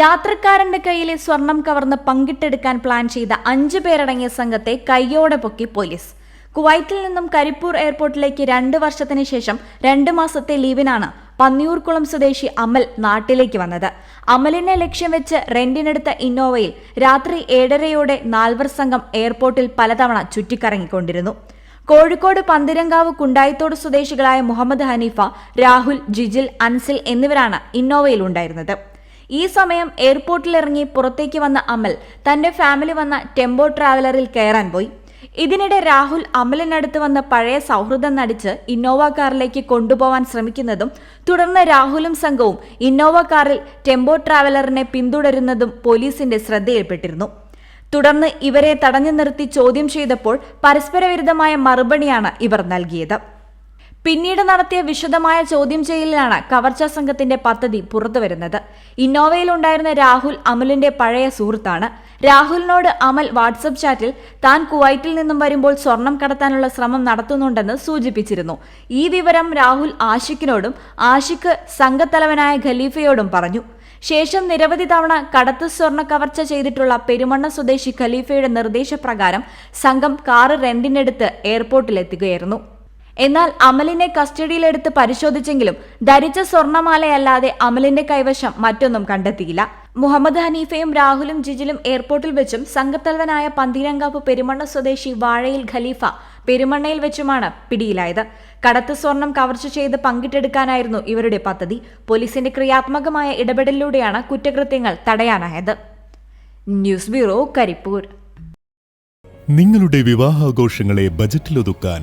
യാത്രക്കാരന്റെ കയ്യിലെ സ്വർണം കവർന്ന് പങ്കിട്ടെടുക്കാൻ പ്ലാൻ ചെയ്ത അഞ്ചു പേരടങ്ങിയ സംഘത്തെ കയ്യോടെ പൊക്കി പോലീസ്. കുവൈറ്റിൽ നിന്നും കരിപ്പൂർ എയർപോർട്ടിലേക്ക് രണ്ട് വർഷത്തിന് ശേഷം രണ്ട് മാസത്തെ ലീവിനാണ് പന്നിയൂർക്കുളം സ്വദേശി അമൽ നാട്ടിലേക്ക് വന്നത്. അമലിനെ ലക്ഷ്യം വെച്ച് റെന്റിനെടുത്ത ഇന്നോവയിൽ രാത്രി ഏഴരയോടെ നാൽവർ സംഘം എയർപോർട്ടിൽ പലതവണ ചുറ്റിക്കറങ്ങിക്കൊണ്ടിരുന്നു. കോഴിക്കോട് പന്തിരങ്കാവ് കുണ്ടായിത്തോട് സ്വദേശികളായ മുഹമ്മദ് ഹനീഫ രാഹുൽ ജിജിൽ അൻസിൽ എന്നിവരാണ് ഇന്നോവയിൽ ഉണ്ടായിരുന്നത്. ഈ സമയം എയർപോർട്ടിലിറങ്ങി പുറത്തേക്ക് വന്ന അമൽ തന്റെ ഫാമിലി വന്ന ടെമ്പോ ട്രാവലറിൽ കയറാൻ പോയി. ഇതിനിടെ രാഹുൽ അമലിനടുത്ത് വന്ന പഴയ സൗഹൃദം നടിച്ച് ഇന്നോവ കാറിലേക്ക് കൊണ്ടുപോവാൻ ശ്രമിക്കുന്നതും തുടർന്ന് രാഹുലും സംഘവും ഇന്നോവ കാറിൽ ടെമ്പോ ട്രാവലറിനെ പിന്തുടരുന്നതും പോലീസിന്റെ ശ്രദ്ധയിൽപ്പെട്ടിരുന്നു. തുടർന്ന് ഇവരെ തടഞ്ഞു നിർത്തി ചോദ്യം ചെയ്തപ്പോൾ പരസ്പരവിരുദ്ധമായ മറുപടിയാണ് ഇവർ നൽകിയത്. പിന്നീട് നടത്തിയ വിശദമായ ചോദ്യം ചെയ്യലിലാണ് കവർച്ചാ സംഘത്തിന്റെ പദ്ധതി പുറത്തുവരുന്നത്. ഇന്നോവയിലുണ്ടായിരുന്ന രാഹുൽ അമലിന്റെ പഴയ സുഹൃത്താണ്. രാഹുലിനോട് അമൽ വാട്സപ്പ് ചാറ്റിൽ താൻ കുവൈറ്റിൽ നിന്നും വരുമ്പോൾ സ്വർണം കടത്താനുള്ള ശ്രമം നടത്തുന്നുണ്ടെന്ന് സൂചിപ്പിച്ചിരുന്നു. ഈ വിവരം രാഹുൽ ആഷിഖിനോടും ആഷിഖ് സംഘത്തലവനായ ഖലീഫയോടും പറഞ്ഞു. ശേഷം നിരവധി തവണ കടത്ത് സ്വർണ കവർച്ച ചെയ്തിട്ടുള്ള പെരുമണ്ണ സ്വദേശി ഖലീഫയുടെ നിർദ്ദേശപ്രകാരം സംഘം കാറ് റെന്റിനെടുത്ത് എയർപോർട്ടിലെത്തുകയായിരുന്നു. എന്നാൽ അമലിനെ കസ്റ്റഡിയിലെടുത്ത് പരിശോധിച്ചെങ്കിലും ധരിച്ച സ്വർണമാലയല്ലാതെ അമലിന്റെ കൈവശം മറ്റൊന്നും കണ്ടെത്തിയില്ല. മുഹമ്മദ് ഹനീഫയും രാഹുലും ജിജിലും എയർപോർട്ടിൽ വെച്ചും സംഘത്തലവനായ പന്തീരങ്കാവ് പെരുമണ്ണ സ്വദേശി വാഴയിൽ ഖലീഫ പെരുമണ്ണയിൽ വെച്ചുമാണ് പിടിയിലായത്. കടത്ത് സ്വർണം കവർച്ച ചെയ്ത് പങ്കിട്ടെടുക്കാനായിരുന്നു ഇവരുടെ പദ്ധതി. പോലീസിന്റെ ക്രിയാത്മകമായ ഇടപെടലിലൂടെയാണ് കുറ്റകൃത്യങ്ങൾ തടയാനായത്. News bureau Karipur. നിങ്ങളുടെ വിവാഹാഘോഷങ്ങളെ ബജറ്റിലൊതുക്കാൻ